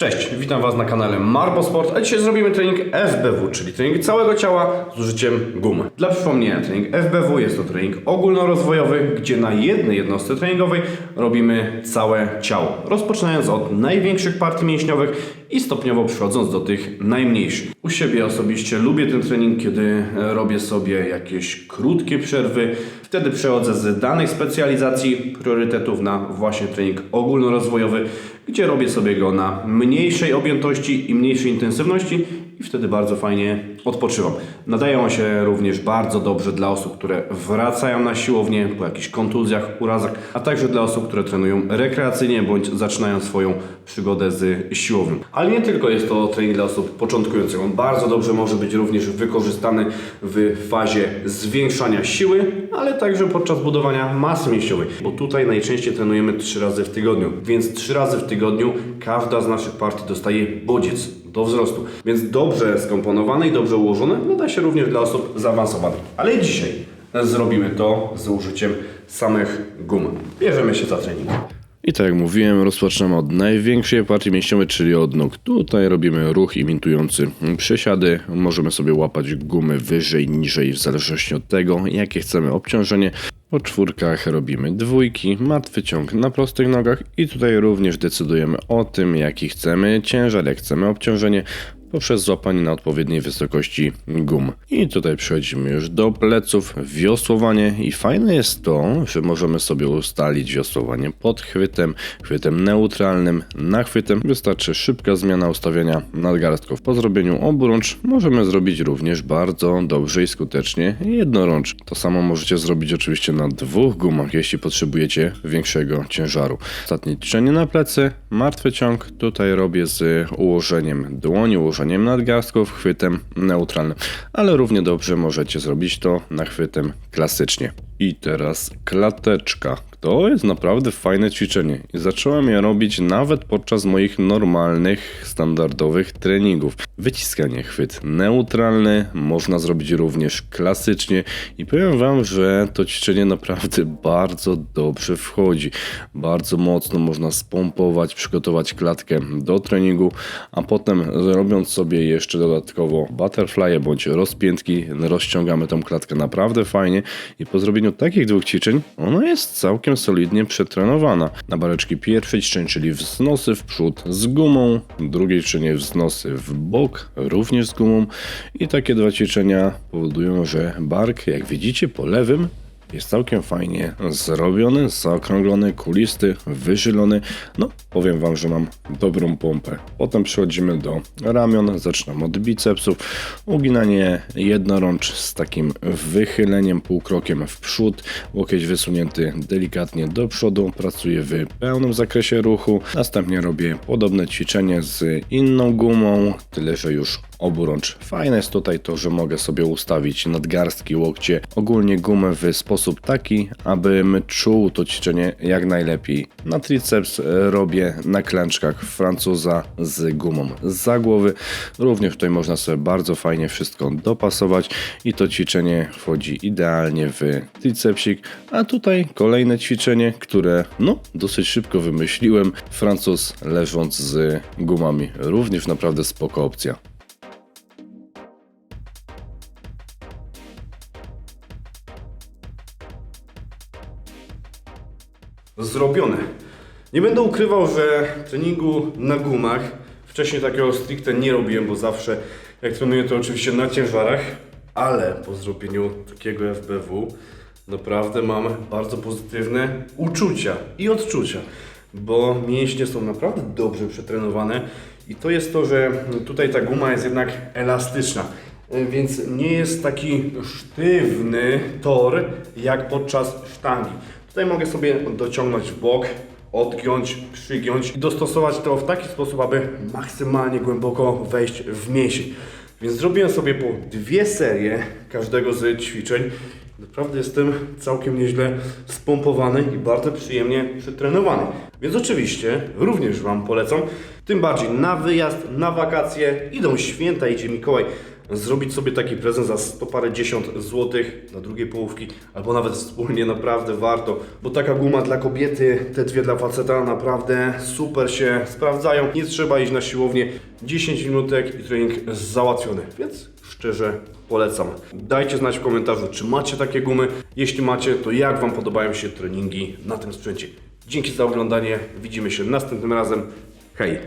Cześć, witam Was na kanale Marbo Sport, a dzisiaj zrobimy trening FBW, czyli trening całego ciała z użyciem gumy. Dla przypomnienia, trening FBW jest to trening ogólnorozwojowy, gdzie na jednej jednostce treningowej robimy całe ciało, rozpoczynając od największych partii mięśniowych i stopniowo przechodząc do tych najmniejszych. U siebie osobiście lubię ten trening, kiedy e, robię sobie jakieś krótkie przerwy. Wtedy przechodzę z danej specjalizacji priorytetów na właśnie trening ogólnorozwojowy, gdzie robię sobie go na mniejszej objętości i mniejszej intensywności i wtedy bardzo fajnie odpoczywam. Nadaje on się również bardzo dobrze dla osób, które wracają na siłownię po jakichś kontuzjach, urazach, a także dla osób, które trenują rekreacyjnie bądź zaczynają swoją przygodę z siłownią. Ale nie tylko jest to trening dla osób początkujących. On bardzo dobrze może być również wykorzystany w fazie zwiększania siły, ale także podczas budowania masy mięśniowej, bo tutaj najczęściej trenujemy 3 razy w tygodniu, więc 3 razy w tygodniu każda z naszych partii dostaje bodziec do wzrostu. Więc dobrze skomponowane i dobrze ułożone nada się również dla osób zaawansowanych. Ale dzisiaj zrobimy to z użyciem samych gum. Bierzemy się za trening. I tak jak mówiłem, rozpoczynamy od największej partii mięśniowej, czyli od nóg. Tutaj robimy ruch imitujący przysiady. Możemy sobie łapać gumy wyżej, niżej, w zależności od tego, jakie chcemy obciążenie. Po czwórkach robimy dwójki, martwy ciąg na prostych nogach i tutaj również decydujemy o tym, jaki chcemy ciężar, jak chcemy obciążenie poprzez złapanie na odpowiedniej wysokości gum. I tutaj przechodzimy już do pleców, wiosłowanie i fajne jest to, że możemy sobie ustalić wiosłowanie pod chwytem, chwytem neutralnym, nachwytem. Wystarczy szybka zmiana ustawienia nadgarstków. Po zrobieniu oburącz możemy zrobić również bardzo dobrze i skutecznie jednorącz. To samo możecie zrobić oczywiście na dwóch gumach, jeśli potrzebujecie większego ciężaru. Ostatnie ćwiczenie na plecy, martwy ciąg. Tutaj robię z ułożeniem dłoni, ułożeniem nadgarstków, chwytem neutralnym. Ale równie dobrze możecie zrobić to nachwytem klasycznie. I teraz klateczka. To jest naprawdę fajne ćwiczenie i zacząłem je robić nawet podczas moich normalnych, standardowych treningów. Wyciskanie chwyt neutralny można zrobić również klasycznie i powiem wam, że to ćwiczenie naprawdę bardzo dobrze wchodzi. Bardzo mocno można spompować, przygotować klatkę do treningu, a potem robiąc sobie jeszcze dodatkowo butterfly bądź rozpiętki, rozciągamy tą klatkę naprawdę fajnie i po zrobieniu takich dwóch ćwiczeń ona jest całkiem solidnie przetrenowana. Na bareczki pierwszej czyli wznosy w przód z gumą, drugie ćwiczenie wznosy w bok, również z gumą i takie dwa ćwiczenia powodują, że bark, jak widzicie po lewym, jest całkiem fajnie zrobiony, zaokrąglony, kulisty, wyżylony. No, powiem Wam, że mam dobrą pompę. Potem przechodzimy do ramion, zaczynam od bicepsów. Uginanie jednorącz z takim wychyleniem, półkrokiem w przód, łokieć wysunięty delikatnie do przodu. Pracuję w pełnym zakresie ruchu. Następnie robię podobne ćwiczenie z inną gumą, tyle że już oburącz. Fajne jest tutaj to, że mogę sobie ustawić nadgarstki, łokcie, ogólnie gumę w sposób taki, abym czuł to ćwiczenie jak najlepiej. Na triceps e, robię na klęczkach Francuza z gumą za głowy. Również tutaj można sobie bardzo fajnie wszystko dopasować i to ćwiczenie wchodzi idealnie w tricepsik. A tutaj kolejne ćwiczenie, które no dosyć szybko wymyśliłem. Francuz leżąc z gumami. Również naprawdę spoko opcja. Zrobione. Nie będę ukrywał, że treningu na gumach wcześniej takiego stricte nie robiłem, bo zawsze jak trenuję to oczywiście na ciężarach, ale po zrobieniu takiego FBW naprawdę mam bardzo pozytywne uczucia i odczucia, bo mięśnie są naprawdę dobrze przetrenowane i to jest to, że tutaj ta guma jest jednak elastyczna. Więc nie jest taki sztywny tor jak podczas sztangi. Tutaj mogę sobie dociągnąć w bok, odgiąć, przygiąć i dostosować to w taki sposób, aby maksymalnie głęboko wejść w mięsień. Więc zrobiłem sobie po dwie serie każdego z ćwiczeń. Naprawdę jestem całkiem nieźle spompowany i bardzo przyjemnie przetrenowany. Więc oczywiście również Wam polecam. Tym bardziej na wyjazd, na wakacje, idą święta, idzie Mikołaj. Zrobić sobie taki prezent za 100 parę dziesiąt złotych dla drugiej połówki, albo nawet wspólnie naprawdę warto, bo taka guma dla kobiety, te dwie dla faceta naprawdę super się sprawdzają. Nie trzeba iść na siłownię, 10 minutek i trening załatwiony, więc szczerze polecam. Dajcie znać w komentarzu, czy macie takie gumy. Jeśli macie, to jak Wam podobają się treningi na tym sprzęcie. Dzięki za oglądanie. Widzimy się następnym razem. Hej!